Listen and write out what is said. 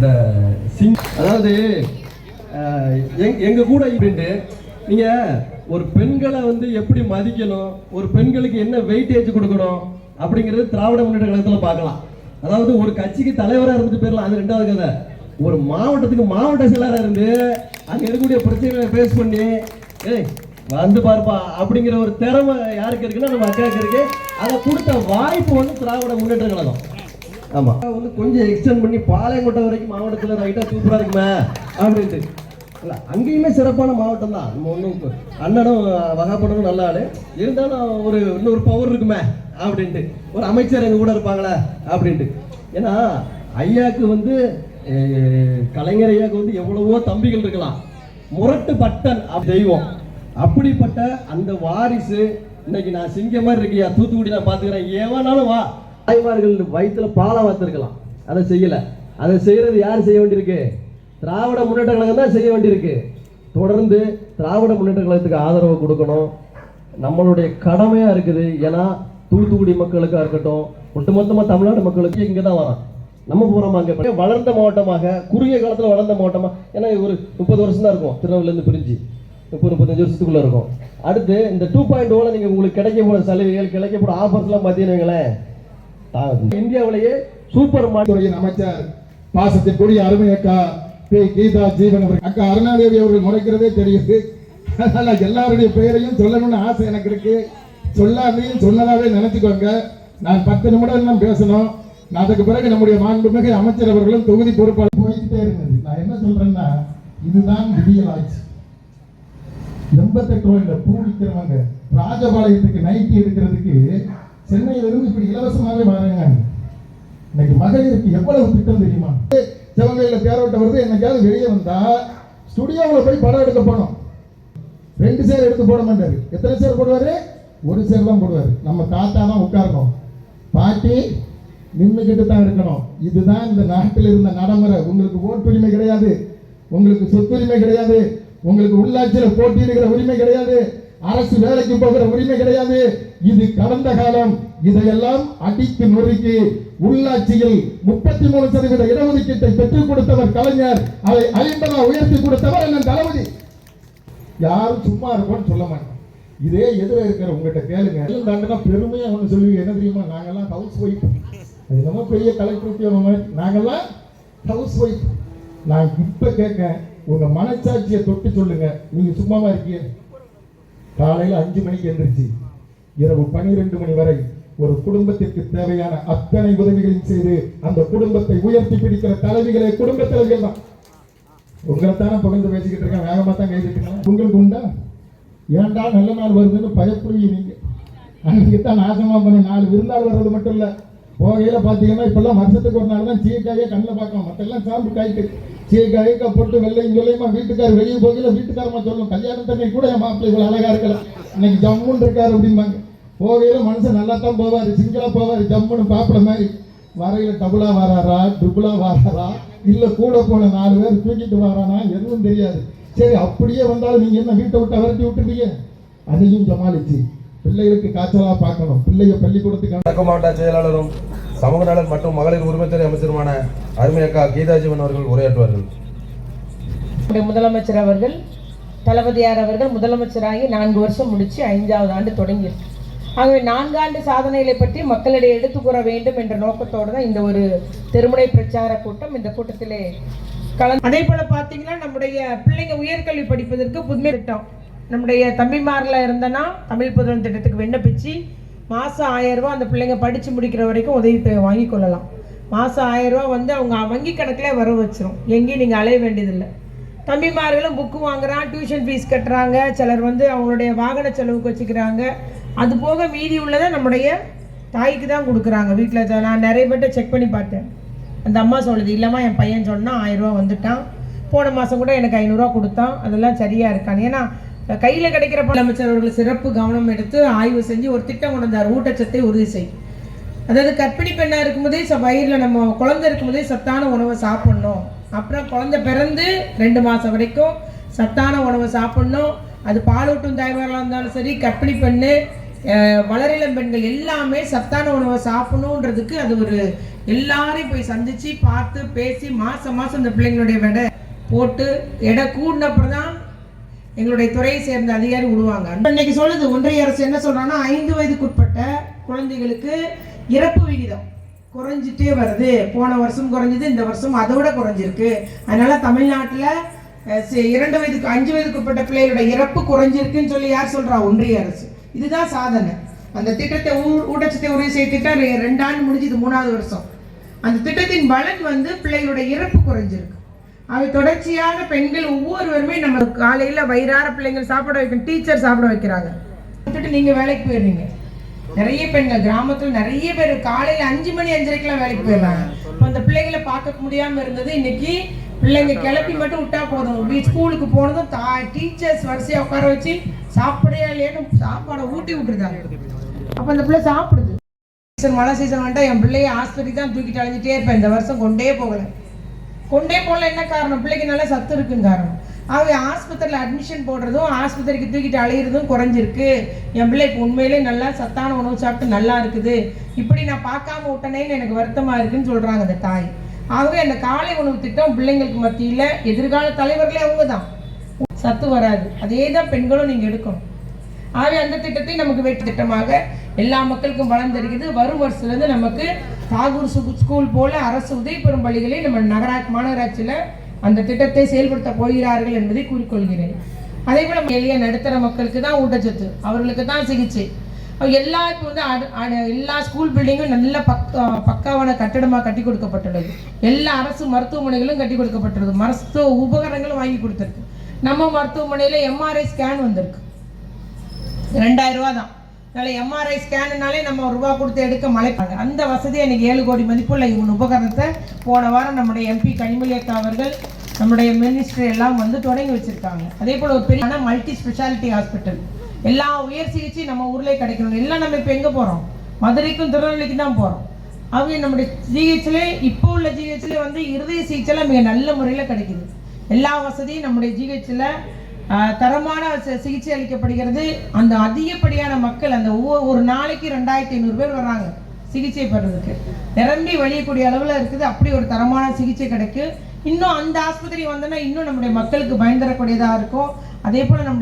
இந்த சிங் அதாவது எங்- எங்க கூட இப்படின்ட்டு நீங்க ஒரு பெண்களை வந்து எப்படி மதிக்கணும் ஒரு பெண்களுக்கு என்ன வெயிட்டேஜ் கொடுக்கணும் அப்படிங்கிறது திராவிட முன்னேற்ற கழகத்தில் பார்க்கலாம். அதாவது ஒரு கட்சிக்கு தலைவராக இருந்துட்டு போயிடலாம் அது ரெண்டாவது கதை. ஒரு மாவட்டத்துக்கு மாவட்ட செயலராக இருந்து அங்கே இருக்கக்கூடிய பிரச்சனைகளை ஃபேஸ் பண்ணி ஏய் வந்து பார்ப்பா அப்படிங்கிற ஒரு திறமை யாருக்கு இருக்குன்னா நம்ம அக்காவுக்கு இருக்கு. அதை கொடுத்த வாய்ப்பு வந்து திராவிட முன்னேற்ற கழகம். ஆமா. வந்து கொஞ்சம் எக்ஸ்டெண்ட் பண்ணி பாளையங்கோட்டை வரைக்கும் மாவட்டத்தில் ரைட்டா சூப்பரா இருக்குமே அப்படின்ட்டு. இல்ல அங்கேயுமே சிறப்பான மாவட்டம் தான். நம்ம ஒன்றும் அண்ணனும் வகாப்படனும் நல்ல ஆளு. இருந்தாலும் ஒரு இன்னொரு பவர் இருக்குமே அப்படின்ட்டு. ஒரு அமைச்சர் எங்க கூட இருப்பாங்களே அப்படின்ட்டு. ஏன்னா ஐயாக்கு வந்து கலைஞர் ஐயாக்கு வந்து எவ்வளவோ தம்பிகள் இருக்கலாம். முரட்டு பட்டன் தெய்வம். அப்படிப்பட்ட அந்த வாரிசு இன்னைக்கு நான் சிங்க மாதிரி இருக்கியா தூத்துக்குடி நான் பாத்துக்கிறேன். எவனாலும் வா. தாய்மார்கள் வயிற்றுல பாலை வார்த்திருக்கலாம் அதை செய்யல. அதை செய்யறது யார் செய்ய வேண்டியிருக்கு? திராவிட முன்னேற்ற கழகம் தான் செய்ய வேண்டியிருக்கு. தொடர்ந்து திராவிட முன்னேற்ற கழகத்துக்கு ஆதரவு கொடுக்கணும். நம்மளுடைய கடமையாக இருக்குது. ஏன்னா தூத்துக்குடி மக்களுக்காக இருக்கட்டும் ஒட்டுமொத்தமாக தமிழ்நாடு மக்களுக்கு இங்கே தான் வரோம் நம்ம போறோம் அங்கே? வளர்ந்த மாவட்டமாக குறுகிய காலத்தில் வளர்ந்த மாவட்டமாக ஏன்னா ஒரு முப்பது வருஷம் தான் இருக்கும். திருநெல்வேலியில பிரிஞ்சு. முப்பது முப்பத்தஞ்சு வருஷத்துக்குள்ளே இருக்கும். அடுத்து இந்த டூ பாயிண்ட் ஓவில் நீங்கள் உங்களுக்கு கிடைக்க போகிற சலுகைகள் கிடைக்க போகிற ஆஃபர்ஸ்லாம் பார்த்தீங்கன்னு வைங்களேன், இந்தியாவிலேயே சூப்பர் மார்க்கெட் அமைச்சர் பாசத்திற்குரிய அருமை அக்கா பி. கீதா ஜீவன் அவர்கள். அக்கா அருணாதேவி அவர்கள் முறைக்கிறதே தெரியுது. அதனால எல்லாருடைய பெயரையும் சொல்லணும்னு ஆசை எனக்கு இருக்கு. சொல்லாதையும் சொன்னதாவே நினைச்சுக்கோங்க. நான் பத்து நிமிடம் தான் பேசணும். நான் அதுக்கு பிறகு நம்முடைய மாண்புமிகு அமைச்சர் அவர்களும் தொகுதி பொறுப்பாளர் போய்கிட்டே இருந்தது நான் என்ன சொல்றேன்னா இதுதான் விதியல் ஆட்சி. எண்பத்தெட்டு ரூபாயில பூ விற்கிறவங்க ராஜபாளையத்துக்கு நைட்டி எடுக்கிறதுக்கு சென்னையிலிருந்து இப்படி இலவசமாகவே வராங்க. இன்னைக்கு மகளிருக்கு எவ்வளவு திட்டம் தெரியுமா? சிவகையில் பேரோட்ட வருது என்னைக்காவது வெளியே வந்தா ஸ்டுடியோவில் போய் படம் எடுக்க போனோம் ரெண்டு சேர் எடுத்து போட மாட்டார். எத்தனை சேர் போடுவார்? ஒரு சேர் தான் போடுவார். நம்ம தாத்தா தான் உட்காரணும். பாட்டி நின்றுக்கிட்டு தான் இருக்கணும். இதுதான் இந்த நாட்டில் இருந்த நடைமுறை. உங்களுக்கு ஓட்டுரிமை கிடையாது. உங்களுக்கு சொத்துரிமை கிடையாது. உங்களுக்கு உள்ளாட்சியில் போட்டியிடுகிற உரிமை கிடையாது. அரசு வேலைக்கு போகிற உரிமை கிடையாது. இது கடந்த காலம். இதையெல்லாம் அடித்து நொறுக்கி உள்ளாட்சியில் முப்பத்தி மூணு சதவீத இடஒதுக்கீட்டை பெற்றுக் கொடுத்தவர் கலைஞர். அதை ஐம்பதா உயர்த்தி கொடுத்தவர் என்ன தளபதி. யாரும் சும்மா இருக்கோன்னு சொல்ல மாட்டேன் இதே எதிர இருக்கிற உங்ககிட்ட கேளுங்க. எல்லாம் தாண்டினா பெருமையா ஒண்ணு சொல்லுவீங்க. என்ன தெரியுமா? நாங்கெல்லாம் ஹவுஸ் ஒய்ஃப் அது என்னமோ பெரிய கலெக்டர் மாதிரி. நாங்கெல்லாம் ஹவுஸ் ஒய்ஃப் நான் இப்ப கேட்க உங்க மனசாட்சியை தொட்டு சொல்லுங்க. நீங்க சும்மாவா இருக்கீங்க? காலையில் அஞ்சு மணிக்கு எந்திரிச்சு இரவு பனிரெண்டு மணி வரை ஒரு குடும்பத்திற்கு தேவையான அத்தனை உதவிகளையும் செய்து அந்த குடும்பத்தை உயர்த்தி பிடிக்கிற தலைவிகளே குடும்ப தலைவிகள் தான். உங்களை தானே புகழ்ந்து பேசிக்கிட்டு இருக்கேன். வேகமாக தான் கேட்டுட்டு இருக்கேன். உங்களுக்கு உண்டா? ஏண்டா நல்ல நாள் வருதுன்னு பயப்படுவீங்க நீங்க. அன்னைக்கு தான் நாசமாக பண்ண நாலு விருந்தாள் வர்றது மட்டும் இல்லை. போகையில் பார்த்தீங்கன்னா இப்பெல்லாம் வருஷத்துக்கு ஒரு நாள் தான் சீக்காயே கண்ணில் பார்க்கலாம் மற்றெல்லாம் சாம்பு காய்க்கு சீக்காய்க்க போட்டு வெள்ளையும் வெள்ளையுமா வீட்டுக்கார் வெளியே போகல வீட்டுக்காரமா சொல்லும் கல்யாணம் தண்ணி கூட என் மாப்பிள்ளை இவ்வளவு அழகா இருக்கல இன்னைக்கு ஜம்முன்னு இருக்காரு அப்படிம்பாங்க. போகையில மனுஷன் நல்லா தான் போவாரு சிங்கிளா போவாரு ஜம்முன்னு பாப்பிட மாதிரி. வரையில டபுளா வராரா ட்ரிபிளா வராரா? இல்ல கூட போன நாலு பேர் தூக்கிட்டு வரானா? எதுவும் தெரியாது. சரி அப்படியே வந்தாலும் நீங்க என்ன வீட்டை விட்டு விரட்டி விட்டுருவீங்க? அதையும் சமாளிச்சு. பிள்ளைகளுக்கு காய்ச்சலா பார்க்கணும். பிள்ளைய பள்ளிக்கூடத்துக்கு செயலாளரும். சமூக நலன் மற்றும் மகளிர் உரிமைத்துறை அமைச்சருமான அருமையக்கா கீதாஜீவன் அவர்கள் உரையாற்றுவார்கள். முதலமைச்சர் அவர்கள் தளபதியார் அவர்கள் முதலமைச்சராகி நான்கு வருஷம் முடிச்சு ஐந்தாவது ஆண்டு தொடங்கியிருக்கு. ஆகவே நான்காண்டு சாதனைகளை பற்றி மக்களிடையே எடுத்து கூற வேண்டும் என்ற நோக்கத்தோடு தான் இந்த ஒரு தெருமுனை பிரச்சார கூட்டம் இந்த கூட்டத்திலே கலந்து அதே போல பார்த்தீங்கன்னா நம்முடைய பிள்ளைங்க உயர்கல்வி படிப்பதற்கு புதுமை திட்டம். நம்முடைய தம்பிமாரில் இருந்தனா தமிழ் புதுவன் திட்டத்துக்கு விண்ணப்பிச்சு மாதம் ஆயரூபா அந்த பிள்ளைங்க படித்து முடிக்கிற வரைக்கும் உதவித்தொகை வாங்கி கொள்ளலாம் மாதம் ஆயரூபா வந்து அவங்க வங்கி கணக்கில் வர வச்சிரும். எங்கேயும் நீங்கள் அலைய வேண்டியதில்லை. தம்பிமார்களும் புக்கு வாங்குறான் டியூஷன் ஃபீஸ் கட்டுறாங்க. சிலர் வந்து அவங்களுடைய வாகன செலவுக்கு வச்சுக்கிறாங்க. அது போக மீதி உள்ளதை நம்முடைய தாய்க்கு தான் கொடுக்குறாங்க. வீட்டில் நான் நிறைய பேர்ட்ட செக் பண்ணி பார்த்தேன். அந்த அம்மா சொல்லுது இல்லைம்மா என் பையன் சொன்னால் ஆயிரரூவா வந்துட்டான். போன மாதம் கூட எனக்கு ஐநூறுரூவா கொடுத்தான். அதெல்லாம் சரியாக இருக்கான்னு. ஏன்னா கையில் கிடைக்கிற முதலமைச்சர் அமைச்சர் அவர்கள் சிறப்பு கவனம் எடுத்து ஆய்வு செஞ்சு ஒரு திட்டம் கொண்டு வந்தார். ஊட்டச்சத்தை உறுதி செய். அதாவது கர்ப்பிணி பெண்ணாக இருக்கும்போதே ச வயிறில் நம்ம குழந்தை இருக்கும்போதே சத்தான உணவை சாப்பிட்ணும். அப்புறம் குழந்தை பிறந்து ரெண்டு மாதம் வரைக்கும் சத்தான உணவை சாப்பிட்ணும். அது பாலூட்டும் தாய்மார்களாக இருந்தாலும் சரி கர்ப்பிணி பெண்ணு வளரிளம் பெண்கள் எல்லாமே சத்தான உணவை சாப்பிடணுன்றதுக்கு அது ஒரு எல்லாரையும் போய் சந்திச்சு பார்த்து பேசி மாதம் மாதம் இந்த பிள்ளைங்களுடைய விடை போட்டு எடை கூடினப்புறம் தான் எங்களுடைய துறையை சேர்ந்த அதிகாரி விடுவாங்க. இன்னைக்கு சொல்லுது ஒன்றிய அரசு என்ன சொல்றாங்கன்னா ஐந்து வயதுக்குட்பட்ட குழந்தைகளுக்கு இறப்பு விகிதம் குறைஞ்சிட்டே வருது. போன வருஷம் குறைஞ்சது இந்த வருஷம் அதை விட குறைஞ்சிருக்கு. அதனால தமிழ்நாட்டில் இரண்டு வயதுக்கு அஞ்சு வயதுக்குட்பட்ட பிள்ளைகளோட இறப்பு குறைஞ்சிருக்குன்னு சொல்லி யார் சொல்றா? ஒன்றிய அரசு. இதுதான் சாதனை. அந்த திட்டத்தை ஊ- ஊட்டச்சத்தை உறுதி செய்ய திட்டம் ரெண்டு ஆண்டு முடிஞ்சது மூணாவது வருஷம். அந்த திட்டத்தின் பலன் வந்து பிள்ளைகளோட இறப்பு குறைஞ்சிருக்கு. அவை தொடர்ச்சியாக பெண்கள் ஒவ்வொருவருமே நம்ம காலையில வயிறார பிள்ளைங்கள் சாப்பிட வைக்கணும். டீச்சர் சாப்பிட வைக்கிறாங்க. விட்டுட்டு நீங்க வேலைக்கு போயிடுறீங்க. நிறைய பெண்கள் கிராமத்துல நிறைய பேர் காலையில் அஞ்சு மணி அஞ்சரைக்கெல்லாம் வேலைக்கு போயிடுறாங்க. இப்போ அந்த பிள்ளைங்களை பார்க்க முடியாமல் இருந்தது. இன்னைக்கு பிள்ளைங்க கிளப்பி மட்டும் விட்டா போதும். ஸ்கூலுக்கு போனதும் தா டீச்சர்ஸ் வரிசையா உட்கார வச்சு சாப்பிடையா இல்லையான்னு சாப்பாடை ஊட்டி விட்டுருந்தாங்க அப்போ அந்த பிள்ளை சாப்பிடுது. சீசன் மழை சீசன் வந்துட்டா என் பிள்ளைய ஆஸ்பத்திரி தான் தூக்கிட்டு அலைஞ்சிட்டே இருப்பேன். இந்த வருஷம் கொண்டே போகல. கொண்டே போகல என்ன காரணம்? பிள்ளைக்கு நல்லா சத்து இருக்குன்னு காரணம். ஆகவே ஆஸ்பத்திரியில் அட்மிஷன் போடுறதும் ஆஸ்பத்திரிக்கு தூக்கிட்டு அலையிறதும் குறைஞ்சிருக்கு. என் பிள்ளை இப்போ உண்மையிலே நல்லா சத்தான உணவு சாப்பிட்டு நல்லா இருக்குது. இப்படி நான் பார்க்காம விட்டனேன்னு எனக்கு வருத்தமா இருக்குன்னு சொல்றாங்க அந்த தாய். ஆகவே அந்த காலை உணவு திட்டம் பிள்ளைங்களுக்கு மத்தியில் எதிர்கால தலைவர்களே அவங்க தான் சத்து வராது. அதே தான் பெண்களும் நீங்கள் எடுக்கணும். ஆகவே அந்த திட்டத்தை நமக்கு வெற்றி திட்டமாக எல்லா மக்களுக்கும் பலன் தருகிறது. வரும் வருஷத்துலேருந்து நமக்கு தாகூர் சு- ஸ்கூல் போல அரசு உதவி பெறும் பள்ளிகளில் நம்ம நகராட்சி மாநகராட்சியில் அந்த திட்டத்தை செயல்படுத்த போகிறார்கள் என்பதை கூறிக்கொள்கிறேன். அதே போல எளிய நடுத்தர மக்களுக்கு தான் ஊட்டச்சத்து. அவர்களுக்கு தான் சிகிச்சை. எல்லா இப்போ வந்து அடு- எல்லா ஸ்கூல் பில்டிங்கும் நல்ல பக் பக்காவான கட்டடமாக கட்டி கொடுக்கப்பட்டுள்ளது. எல்லா அரசு மருத்துவமனைகளும் கட்டி கொடுக்கப்பட்டுள்ளது. மருத்துவ உபகரணங்களும் வாங்கி கொடுத்துருக்கு. நம்ம மருத்துவமனையில் எம்ஆர்ஐ ஸ்கேன் வந்திருக்கு. ரெண்டாயிரம் ரூபா தான் அதனால் எம்ஆர்ஐ ஸ்கேனுனாலே நம்ம ஒரு ரூபா கொடுத்து எடுக்க மலைப்பாங்க. அந்த வசதி இன்றைக்கி ஏழு கோடி மதிப்புள்ள இவங்க உபகரணத்தை போன வாரம் நம்முடைய எம்பி கனிமொழி அக்கா அவர்கள் நம்முடைய மினிஸ்டர் எல்லாம் வந்து தொடங்கி வச்சுருக்காங்க. அதே போல் ஒரு பெரிய மல்டி ஸ்பெஷாலிட்டி ஹாஸ்பிட்டல் எல்லா உயர் சிகிச்சை நம்ம ஊர்லேயே கிடைக்கணும் எல்லாம் நம்ம இப்போ எங்கே போகிறோம் மதுரைக்கும் திருநெல்வேலிக்கும் தான் போகிறோம் அவங்க நம்முடைய ஜிஹெச்ல இப்போ உள்ள ஜிஹெச்லேயே வந்து இருதய சிகிச்சைலாம் மிக நல்ல முறையில் கிடைக்குது. எல்லா வசதியும் நம்முடைய ஜிஹெச்சில் தரமான சிகிச்சை அளிக்கப்படுகிறது. அந்த அதிகப்படியான மக்கள் அந்த ஒரு நாளைக்கு ரெண்டாயிரத்தி ஐநூறு பேர் வர்றாங்க சிகிச்சை பெறதுக்கு நிரம்பி வழியக்கூடிய அளவில் இருக்குது. அப்படி ஒரு தரமான சிகிச்சை கிடைக்கும் இன்னும் அந்த ஆஸ்பத்திரி வந்தோன்னா இன்னும் நம்முடைய மக்களுக்கு பயன் தரக்கூடியதாக இருக்கும். அதே போல் நம்ம